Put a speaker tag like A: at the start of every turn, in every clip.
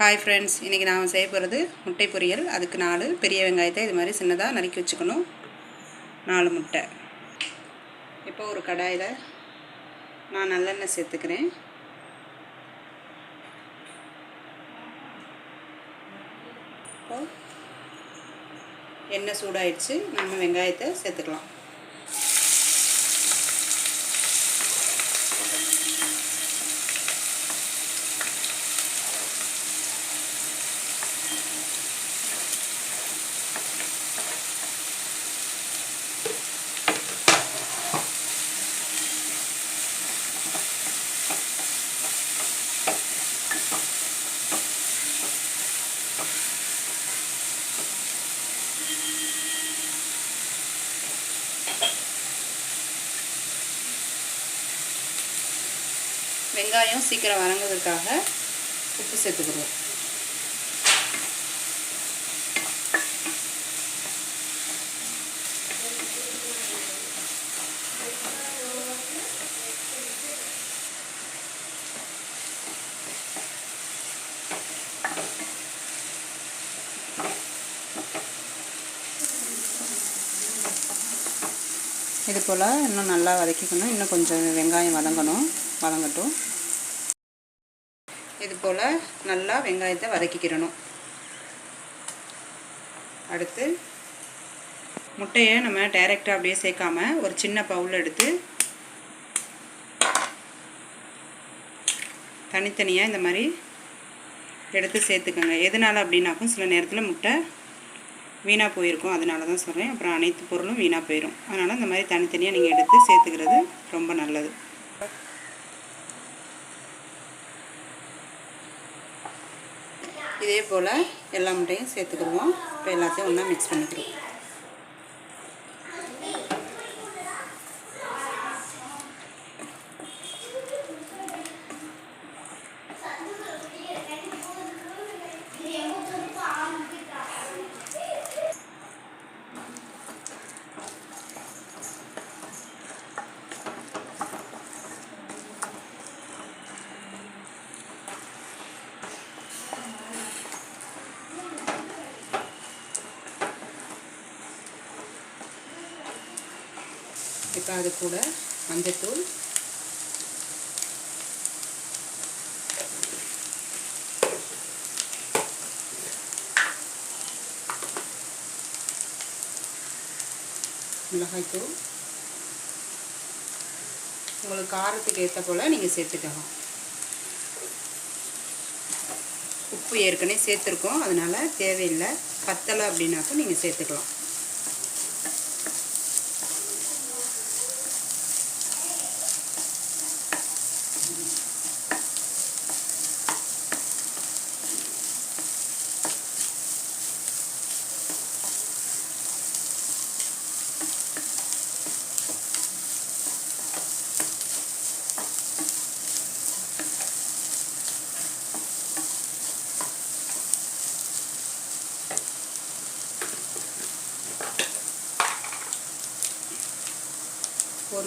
A: Hi friends இன்றைக்கி நான் செய்ய போகிறது முட்டை பொரியல். அதுக்கு நாலு பெரிய வெங்காயத்தை இது மாதிரி சின்னதாக நறுக்கி வச்சுக்கணும். நாலு முட்டை. இப்போ ஒரு கடாயில் நான் நல்லெண்ணெய் சேர்த்துக்கிறேன். இப்போ எண்ணெய் சூடாயிடுச்சு நம்ம வெங்காயத்தை சேர்த்துக்கலாம். வெங்காயம் சீக்கிரம் வதங்குறதுக்காக உப்பு சேர்த்துக்கிடுவோம். இது போல் இன்னும் நல்லா வதக்கிக்கணும். இன்னும் கொஞ்சம் வெங்காயம் வதங்கணும். வதங்கட்டும். இது போல் நல்லா வெங்காயத்தை வதக்கிக்கிறணும். அடுத்து முட்டையை நம்ம டைரெக்டாக அப்படியே சேர்க்காம ஒரு சின்ன பவுல் எடுத்து தனித்தனியாக இந்த மாதிரி எடுத்து சேர்த்துக்கோங்க. எதனால் அப்படின்னாக்கும் சில நேரத்தில் முட்டை வீணாக போயிருக்கும். அதனால தான் சொல்கிறேன் அப்புறம் அனைத்து பொருளும் வீணாக போயிடும் அதனால் இந்த மாதிரி தனித்தனியாக நீங்கள் எடுத்து சேர்த்துக்கிறது ரொம்ப நல்லது. இதே போல் எல்லா முட்டையும் சேர்த்துக்கிடுவோம். இப்போ எல்லாத்தையும் ஒன்றா மிக்ஸ் பண்ணிக்கிறோம். இப்போ அது கூட மஞ்சத்தூள். மிளகாய்த்தூள். உங்களுக்கு காரத்துக்கு ஏற்ற போல் நீங்கள் சேர்த்துக்கலாம் உப்பு ஏற்கனவே சேர்த்துருக்கோம். அதனால் தேவையில்லை. பத்தலை அப்படின்னாக்கும் நீங்கள் சேர்த்துக்கலாம்.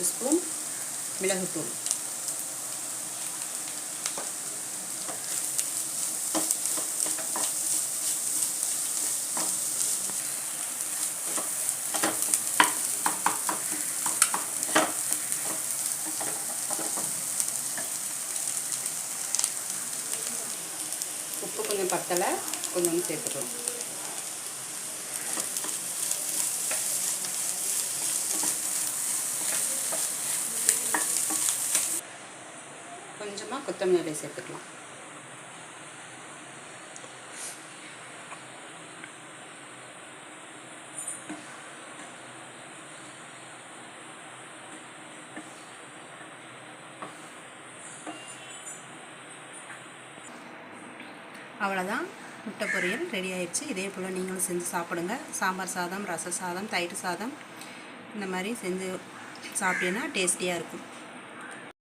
A: ஒரு ஸ்பூன் மிளகுத்தூள் உப்பு கொஞ்சம் பத்தலை கொஞ்சம் சேர்த்துக்கலாம் கொஞ்சமாக கொத்தமல்லி இலை சேர்த்துக்கலாம். அவ்வளோதான் முட்டை பொரியல் ரெடி ஆயிடுச்சு. இதே போல் நீங்களும் செஞ்சு சாப்பிடுங்க. சாம்பார் சாதம் ரச சாதம் தயிர் சாதம். இந்த மாதிரி செஞ்சு சாப்பிட்டீங்கன்னா டேஸ்டியாக இருக்கும்.